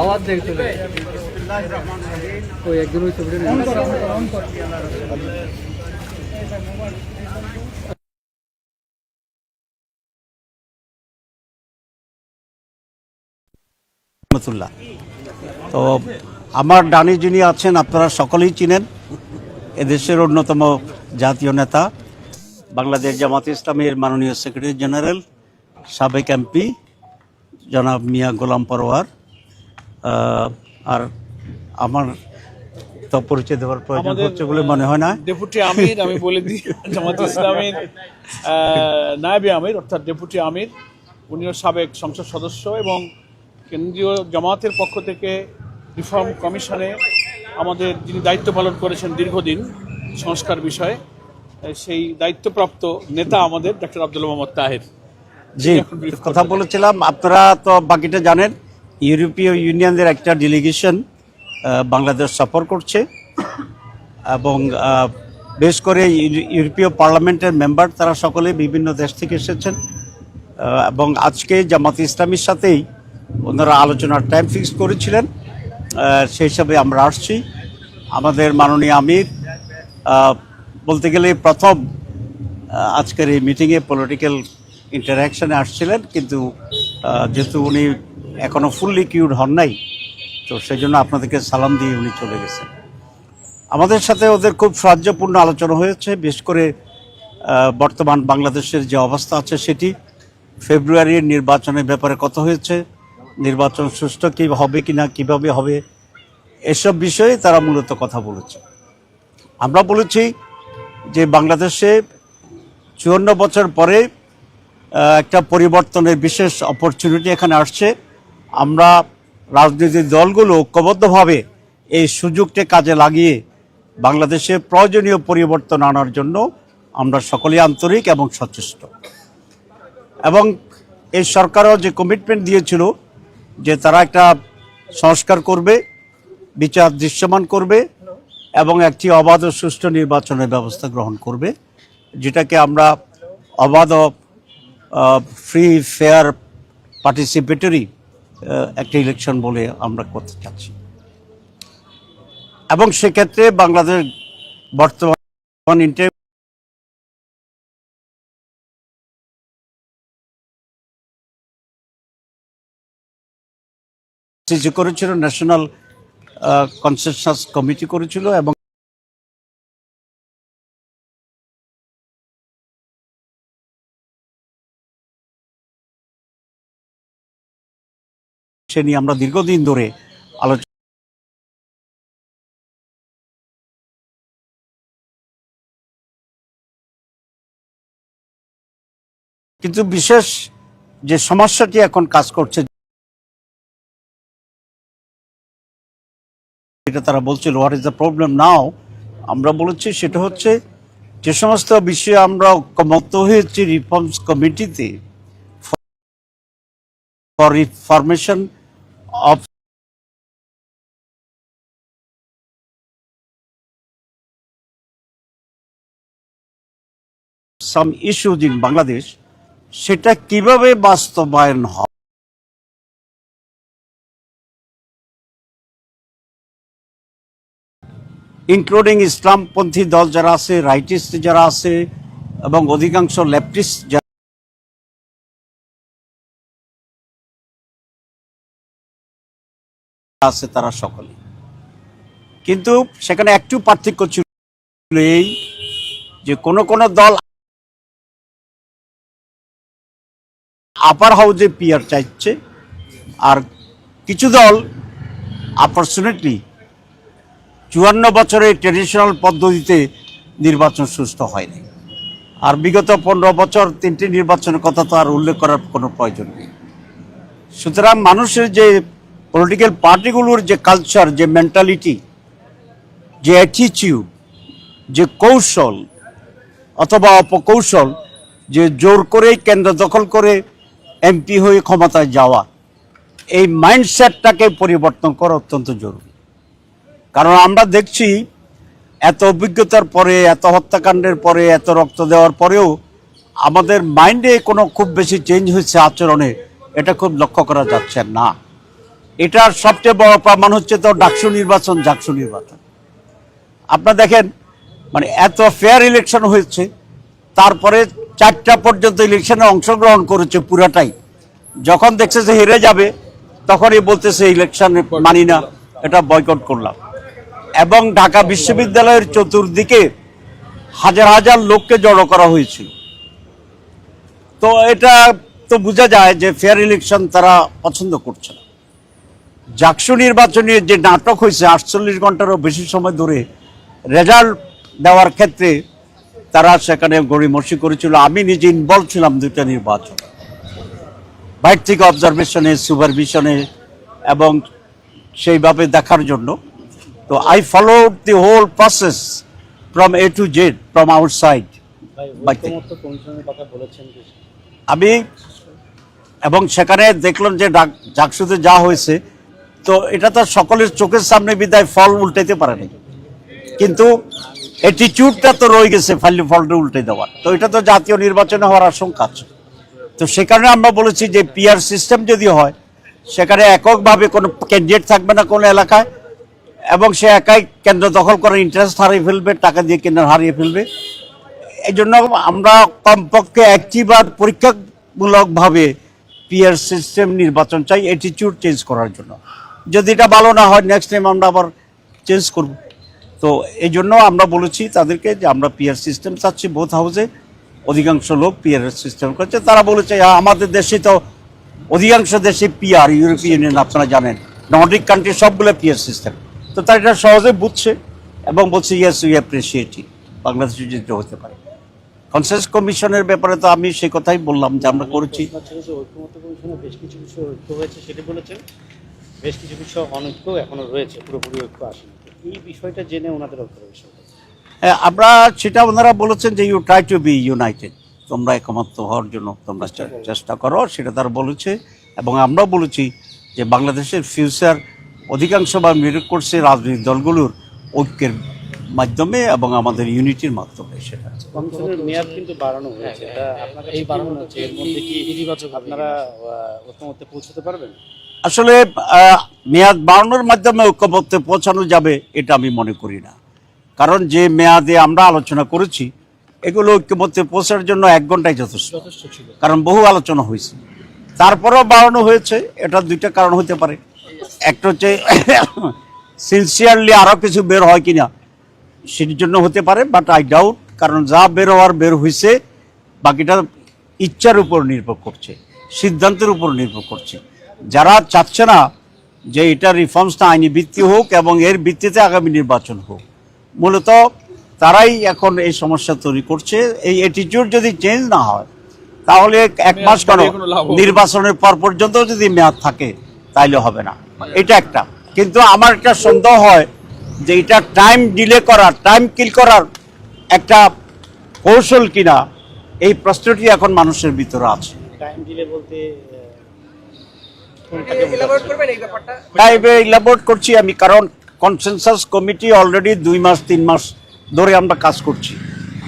আওয়াজ দেখতে ওই একজন ওই ছবিটা তো আমার ডানি যিনি আছেন আপনারা সকলেই চিনেন। এদেশের অন্যতম জাতীয় নেতা বাংলাদেশ জামাত ইসলামের মাননীয় সেক্রেটারি জেনারেল সাবেক এমপি জনাব মিয়া গোলাম পরোয়ার। আর আমার তো পরিচয় দেওয়ার প্রয়োজন হচ্ছে বলে মনে হয় না। ডেপুটি আমির আমি বলে দিই জামাত ইসলামের আহ, আমির অর্থাৎ ডেপুটি আমির উনিও সাবেক সংসদ সদস্য এবং কেন্দ্রীয় জামাতের পক্ষ থেকে রিফর্ম কমিশনে আমাদের যিনি দায়িত্ব পালন করেছেন দীর্ঘদিন সংস্কার বিষয়ে সেই দায়িত্বপ্রাপ্ত নেতা আমাদের ডক্টর আব্দুল মোহাম্মদ তাহের। জি কথা বলেছিলাম আপনারা তো বাকিটা জানেন ইউরোপীয় ইউনিয়নের একটা ডেলিগেশন বাংলাদেশ সফর করছে। এবং বেশ করে ইউ- ইউরোপীয় পার্লামেন্টের মেম্বার তারা সকলে বিভিন্ন দেশ থেকে এসেছেন। এবং আজকে জামাত ইসলামীর সাথেই ওনারা আলোচনার টাইম ফিক্স করেছিলেন। সেই হিসাবে আমরা আসছি। আমাদের মাননীয় আমির বলতে গেলে প্রথম আজকের এই মিটিংয়ে পলিটিক্যাল ইন্টারাকশানে আসছিলেন, কিন্তু যেহেতু উনি এখনও ফুললি কিউড হন নাই, তো সেই জন্য আপনাদেরকে সালাম দিয়ে উনি চলে গেছেন। আমাদের সাথে ওদের খুব সাহায্যপূর্ণ আলোচনা হয়েছে, বিশেষ করে বর্তমান বাংলাদেশের যে অবস্থা আছে সেটি, ফেব্রুয়ারির নির্বাচনের ব্যাপারে কথা হয়েছে নির্বাচন সুষ্ঠু কী হবে কি না কীভাবে হবে, এসব বিষয়ে তারা মূলত কথা বলেছে। আমরা বলেছি যে বাংলাদেশে চুয়ান্ন বছর পরে একটা পরিবর্তনের বিশেষ অপরচুনিটি এখানে আসছে। আমরা রাজনৈতিক দলগুলো ঐক্যবদ্ধভাবে এই সুযোগটি কাজে লাগিয়ে বাংলাদেশে প্রয়োজনীয় পরিবর্তন আনার জন্য আমরা সকলেই আন্তরিক এবং সচেষ্ট। এবং এই সরকারও যে কমিটমেন্ট দিয়েছিল যে তারা একটা সংস্কার করবে, বিচার দৃশ্যমান করবে এবং একটি অবাধ ও সুষ্ঠু নির্বাচনের ব্যবস্থা গ্রহণ করবে, যেটাকে আমরা অবাধ ফ্রি ফেয়ার পার্টিসিপেটরি একটা ইলেকশন বলে আমরা করতে চাচ্ছি। এবং সেক্ষেত্রে বাংলাদেশ বর্তমান ইন্টার সিসি করেছিল ন্যাশনাল কনসেনসাস কমিটি করেছিল এবং সে নিয়ে আমরা দীর্ঘদিন ধরে আলোচনা কিন্তু বিশেষ যে সমস্যাটি এখন কাজ করছে এটা তারা বলছিল what is the problem now আমরা বলেছি, সেটা হচ্ছে যে সমস্ত বিষয়ে আমরা ঐক্যমত হয়েছি রিফর্মস কমিটিতে for reformation of some issues in Bangladesh সেটা কীভাবে বাস্তবায়ন হয়? ইনক্লুডিং ইসলামপন্থী দল যারা আছে রাইটিস্ট যারা আছে, এবং অধিকাংশ লেফটিস্ট যারা আছে, তারা সকলে কিন্তু সেখানে একটু পার্থক্য ছিল এই যে কোন কোন দল আপার হাউজে পিয়ার চাইছে, আর কিছু দল আনফর্চুনেটলি চুয়ান্ন বছরের ট্রেডিশনাল পদ্ধতিতে নির্বাচন সুস্থ হয়নি। আর বিগত পনেরো বছর তিনটি নির্বাচনের কথা তো আর উল্লেখ করার কোনো প্রয়োজন নেই। সুতরাং মানুষের যে পলিটিক্যাল পার্টিগুলোর যে কালচার যে মেন্টালিটি যে অ্যাটিচিউড যে কৌশল অথবা অপকৌশল, যে জোর করে কেন্দ্র দখল করে এমপি হয়ে ক্ষমতায় যাওয়া, এই মাইন্ডসেটটাকে পরিবর্তন করা অত্যন্ত জরুরি। কারণ আমরা দেখছি এত অভিজ্ঞতার পরে, এত হত্যাকাণ্ডের পরে, এত রক্ত দেওয়ার পরেও আমাদের মাইন্ডে কোনো খুব বেশি চেঞ্জ হয়েছে আচরণে। এটা খুব লক্ষ্য করা যাচ্ছে না। এটার সবচেয়ে বড় প্রমাণ হচ্ছে তো ডাকসু নির্বাচন জাকসু নির্বাচন। আপনারা দেখেন মানে এত ফেয়ার ইলেকশন হয়েছে, তারপরে চারটা পর্যন্ত ইলেকশনে অংশগ্রহণ করেছে পুরাটাই। যখন দেখছে যে হেরে যাবে, তখনই বলতেছে ইলেকশন মানি না, এটা বয়কট করলাম। এবং ঢাকা বিশ্ববিদ্যালয়ের চতুর্দিকে হাজার হাজার লোককে জড়ো করা হয়েছিল। তো এটা তো বোঝা যায় যে ফেয়ার ইলেকশন তারা পছন্দ করছে না। জাকসু নির্বাচনে যে নাটক হয়েছে, আটচল্লিশ ঘন্টারও বেশি সময় ধরে রেজাল্ট দেওয়ার ক্ষেত্রে তারা সেখানে গড়িমসি করেছিল। আমি নিজে ইনভলভ ছিলাম দুইটা নির্বাচন। বাইর থেকে অবজারভেশনে সুপারভিশনে এবং সেইভাবে দেখার জন্য। তো I follow the whole process from A to Z from outside আমি এবং সেখানে দেখলাম যে ডাক জাকসুতে যা হয়েছে তো এটা তো সকলের চোখের সামনে বিদায় ফল উল্টাইতে পারে নাই। কিন্তু অ্যাটিটিউডটা তো রয়ে গেছে ফাইলে ফলটা উল্টে দেওয়ার। তো এটা তো জাতীয় নির্বাচনে হওয়ার আশঙ্কা আছে। তো সে কারণে আমরা বলেছি যে পিআর সিস্টেম যদি হয় সেখানে এককভাবে কোনো ক্যান্ডিডেট থাকবে না কোনো এলাকায়। এবং সে একাই কেন্দ্র দখল করার ইন্টারেস্ট হারিয়ে ফেলবে টাকা দিয়ে কেন্দ্র হারিয়ে ফেলবে। এই জন্য আমরা কমপক্ষে একটিবার পরীক্ষামূলকভাবে পিয়ার সিস্টেম নির্বাচন চাই অ্যাটিটিউড চেঞ্জ করার জন্য। যদি এটা ভালো না হয় নেক্সট টাইম আমরা আবার চেঞ্জ করব। তো এই জন্য আমরা বলেছি তাদেরকে যে আমরা পিয়ার সিস্টেম চাচ্ছি বোথ হাউসে অধিকাংশ লোক পিয়ার সিস্টেম করছে। তারা বলেছে "হ্যাঁ, আমাদের দেশে তো অধিকাংশ দেশে পিআর ইউরোপিয়ান ইউনিয়ন আপনারা জানেন নর্ডিক কান্ট্রি সবগুলো পিয়ার সিস্টেম তো তারা এটা সহজে বুঝছে এবং বলছে ইয়েস উই অ্যাপ্রিসিয়েট ইট বাংলাদেশে হতে পারে। কনসেন্স কমিশনের ব্যাপারে তো আমি সে কথাই বললাম যে আমরা করেছি। বেশ কিছু বিষয় ঐক্য হয়েছে সেটি বলেছেন। বেশ কিছু বিষয় অনৈক্য এখনও রয়েছে পুরোপুরি ঐক্য আসেনি। এই বিষয়টা জেনে ওনাদের বিষয় হ্যাঁ, আমরা সেটা ওনারা বলেছেন যে you try to be united তোমরা একমত হওয়ার জন্য তোমরা চেষ্টা করো। সেটা তারা বলেছে। এবং আমরাও বলেছি যে বাংলাদেশের ফিউচার অধিকাংশ বা মেরুট করছে রাজনৈতিক দলগুলোর ঐক্যের মাধ্যমে এবং আমাদের ইউনিটির মাধ্যমে সেটা মেয়াদ কিন্তু বাড়ানো হয়েছে। এটা আপনার কাছে এই কি হচ্ছে? এর মধ্যে কি ইতিবাচক আপনারা ঐক্যমত্যে পৌঁছতে পারবেন? আসলে মেয়াদ বাড়ানোর মাধ্যমে ঐক্যমত্যে পৌঁছানো যাবে এটা আমি মনে করি না। কারণ যে মেয়াদে আমরা আলোচনা করেছি এগুলো ঐক্যমত্যে পৌঁছার জন্য এক ঘন্টাই যথেষ্ট। যথেষ্ট কারণ বহু আলোচনা হয়েছে। তারপরেও বাড়ানো হয়েছে এটা দুইটা কারণ হতে পারে। একটা হচ্ছে সিনসিয়ারলি আরও কিছু বের হয় কিনা সেটির জন্য হতে পারে বাট আই ডাউট কারণ যা বের হওয়ার বের হয়েছে বাকিটা ইচ্ছার উপর নির্ভর করছে সিদ্ধান্তের উপর নির্ভর করছে। যারা চাচ্ছে না যে এটা রিফর্মসটা আইনি ভিত্তি হোক এবং এর ভিত্তিতে আগামী নির্বাচন হোক মূলত তারাই এখন এই সমস্যা তৈরি করছে। এই অ্যাটিটিউড যদি চেঞ্জ না হয় তাহলে এক মাস কেন। নির্বাচনের পর পর্যন্ত যদি মেয়াদ থাকে তাইলে হবে না। এটা একটা। কিন্তু আমার একটা সন্দেহ হয় যে এটা টাইম ডিলে করার টাইম কিল করার একটা কৌশল কিনা এই প্রশ্নটি এখন মানুষের ভিতরে আছে। টাইম বলতে ইলাবোরেট করছি আমি কারণ কনসেনসাস কমিটি অলরেডি দুই মাস তিন মাস ধরে আমরা কাজ করছি।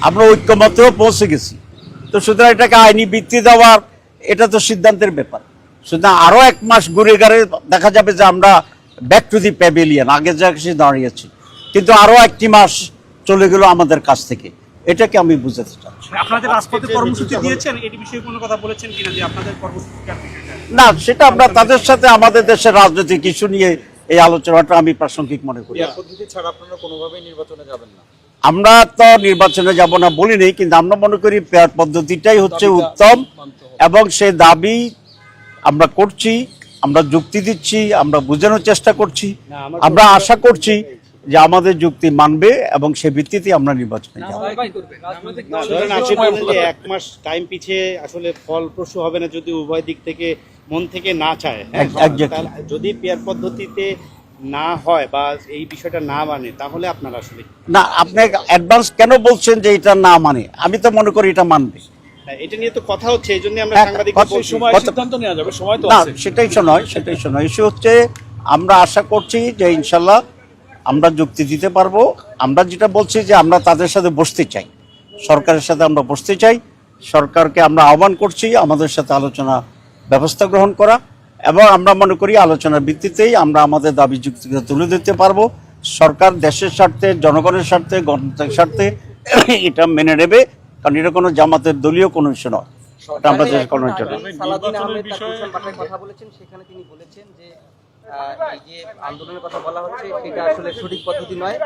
আমরা ঐক্যমতেও পৌঁছে গেছি। তো সুতরাং এটাকে আইনি ভিত্তি দেওয়ার এটা তো সিদ্ধান্তের ব্যাপার। সুতরাং আরও এক মাস ঘুরে গেলে দেখা যাবে যে আমরা ব্যাক টু দি প্যাভিলিয়ন আগে যা কিছু দাঁড়িয়েছি। কিন্তু আরও একটি মাস চলে গেল আমাদের কাছ থেকে। এটাকে আমি বুঝাতে চাচ্ছি। আপনাদের রাজপথে কর্মসূচি দিয়েছেন এই বিষয়ে কোনো কথা বলেছেন কিনা যে আপনাদের না সেটা আমরা তাদের সাথে আমাদের দেশের রাজনৈতিক ইস্যু নিয়ে এই আলোচনাটা আমি প্রাসঙ্গিক মনে করি। ছাড়া আপনারা কোনোভাবেই নির্বাচনে যাবেন না। আমরা তো নির্বাচনে যাব না বলি নেই কিন্তু আমরা মনে করি পেয়ার পদ্ধতিটাই হচ্ছে উত্তম এবং সে দাবি আমরা করছি আমরা যুক্তি দিচ্ছি আমরা বোঝানোর চেষ্টা করছি। আমরা আশা করছি যে আমাদের যুক্তি মানবে এবং সে ভিত্তিতে আমরা নির্বাচনে যাব। এক মাস টাইম পিছিয়ে আসলে ফলপ্রসূ হবে না যদি উভয় দিক থেকে মন থেকে না চায় হ্যাঁ. যদি পেয়ার পদ্ধতিতে না হয় বা এই বিষয়টা না মানে তাহলে আপনারা আসলে না আপনি অ্যাডভান্স কেন বলছেন যে এটা না মানে? আমি তো মনে করি এটা মানবে। এটা নিয়ে তো কথা হচ্ছে এই জন্য আমরা হ্যাঁ, সাংবাদিক কথা- সেই সময় সিদ্ধান্ত নেওয়া যাবে সময় তো আছে। সেটাই শোনয় সেটাই ইস্যু হচ্ছে আমরা আশা করছি যে ইনশাল্লাহ আমরা যুক্তি দিতে পারব। আমরা যেটা বলছি যে আমরা তাদের সাথে বসতে চাই। সরকারের সাথে আমরা বসতে চাই। সরকারকে আমরা আহ্বান করছি আমাদের সাথে আলোচনা ব্যবস্থা গ্রহণ করা। এবং আমরা মনে করি আলোচনার ভিত্তিতেই আমরা আমাদের দাবি যুক্তিকে তুলে দিতে পারব। সরকার দেশের স্বার্থে জনগণের স্বার্থে গণতন্ত্রের স্বার্থে এটা মেনে নেবে। কারণ এটা কোনো জামাতের দলীয় কোনো ইস্যু নয়। এটা আমরা কথা বলেছেন সেখানে তিনি বলেছেন যে এই যে আন্দোলনের কথা বলা হচ্ছে সেটা আসলে সঠিক পদ্ধতি নয়।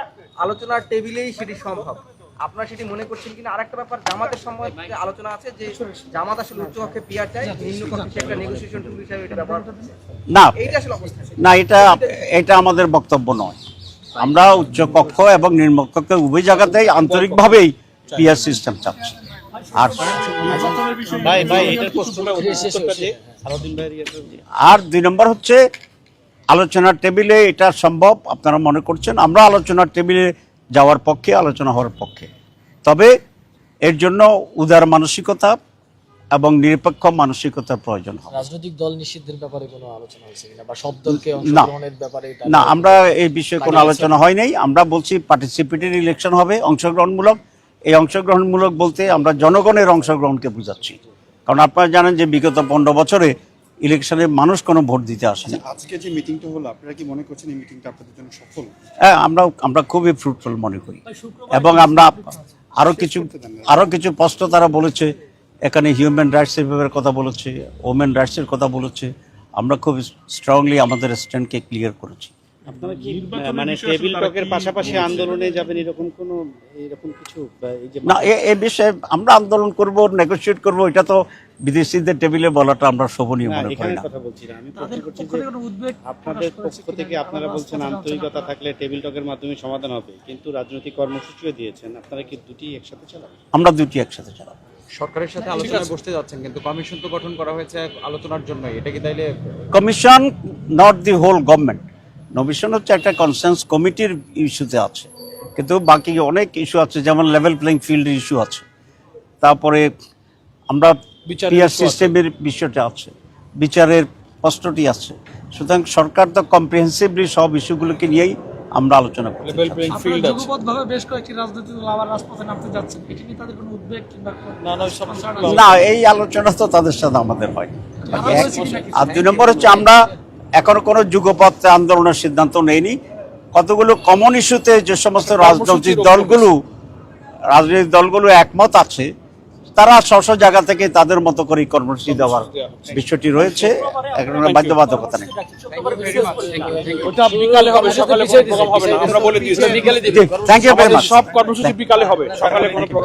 আলোচনার টেবিলেই সেটি সম্ভব। আপনারা সেটি মনে করছেন কিনা? আরেকটা ব্যাপার জামাতের সম্বন্ধে আলোচনা আছে যে জামাত আসলে উচ্চকক্ষে পিয়ার চায় নিম্ন কক্ষে একটা নেগোসিয়েশন টুল হিসাবে এটা ব্যবহার না এইটা আসলে অবস্থা না এটা এটা আমাদের বক্তব্য নয়। আমরা উচ্চ কক্ষ এবং নিম্ন কক্ষ উভয় জায়গাতেই আন্তরিকভাবেই পিয়ার সিস্টেম চাচ্ছি আর আর দুই নম্বর হচ্ছে আলোচনার টেবিলে এটা সম্ভব আপনারা মনে করছেন আমরা আলোচনার টেবিলে যাওয়ার পক্ষে আলোচনা হওয়ার পক্ষে। তবে এর জন্য উদার মানসিকতা এবং নিরপেক্ষ মানসিকতার প্রয়োজন হবে। রাজনৈতিক দল নিষিদ্ধের ব্যাপারে কোনো আলোচনা হয়েছে কিনা? বা সব দলকে না। অংশগ্রহণের ব্যাপারে না আমরা এই বিষয়ে কোনো আলোচনা হয় নাই। আমরা বলছি পার্টিসিপেটরি ইলেকশন হবে অংশগ্রহণমূলক। এই অংশগ্রহণমূলক বলতে আমরা জনগণের অংশগ্রহণকে বোঝাচ্ছি। কারণ আপনারা জানেন যে বিগত পনেরো বছরে ইলেকশনে মানুষ কোনো ভোট দিতে আসেনি। আজকে যে মিটিংটা হলো আপনারা কি মনে করছেন এই মিটিংটা আপনাদের জন্য সফল? হ্যাঁ আমরা আমরা খুবই ফ্রুটফুল মনে করি। এবং আমরা আরও কিছু আরও কিছু প্রশ্ন তারা বলেছে। এখানে হিউম্যান রাইটস এর ব্যাপারে কথা বলেছে ওমেন রাইটস এর কথা বলেছে। আমরা খুব স্ট্রংলি আমাদের স্ট্যান্ডকে ক্লিয়ার করেছি। আপনারা কি মানে টেবিল টকের পাশাপাশি আন্দোলনে যাবেন এরকম কোনো এরকম কিছু না এ- বিষয়ে আমরা আন্দোলন করব নেগোসিয়েট করব এটা তো বিদেশিদের টেবিলে বলাটা আমরা শোভনীয় না মনে করি না। কথা বলছি না। আমি প্রশ্ন করছি যে আপনাদের পক্ষ থেকে আপনারা বলছেন আন্তরিকতা থাকলে টেবিল টকের মাধ্যমে সমাধান হবে কিন্তু রাজনৈতিক কর্মসূচিও দিয়েছেন। আপনারা কি দুটি একসাথে চালাবেন? আমরা দুটি একসাথে চালাবো। সরকারের সাথে আলোচনায় বসতে যাচ্ছেন কিন্তু কমিশন তো গঠন করা হয়েছে আলোচনার জন্য এটা কি তাইলে commission not the whole government commission হচ্ছে একটা কনসেন্স কমিটির ইস্যুতে আছে। কিন্তু বাকি অনেক ইস্যু আছে যেমন লেভেল প্লেইং ফিল্ডের ইস্যু আছে। তারপরে আমরা আছে। সিস্টেমের বিষয়টা আছে। বিচারের প্রশ্নটি আছে। সুতরাং সরকার তো কম্প্রিহেন্সিভলি সব ইস্যুগুলোকে নিয়েই আমরা আলোচনা সব না এই আলোচনা তো তাদের সাথে আমাদের হয়। আর দুই নম্বর হচ্ছে আমরা এখনও কোনো যুগপথ আন্দোলনের সিদ্ধান্ত নেইনি কতগুলো কমন ইস্যুতে যে সমস্ত রাজনৈতিক দলগুলো রাজনৈতিক দলগুলো একমত আছে তারা স্ব স্ব জায়গা থেকে তাদের মতো করে কর্মসূচি দেওয়ার বিষয়টি রয়েছে। এখন বাধ্যবাধকতা নেই। ওটা বিকালে হবে সকালে কোনো প্রোগ্রাম হবে না। আমরা বলে দিয়েছি। থ্যাংক ইউ ভেরি আমাদের মাচ সব কর্মসূচি বিকালে হবে। সকালে কোনো প্রোগ্রাম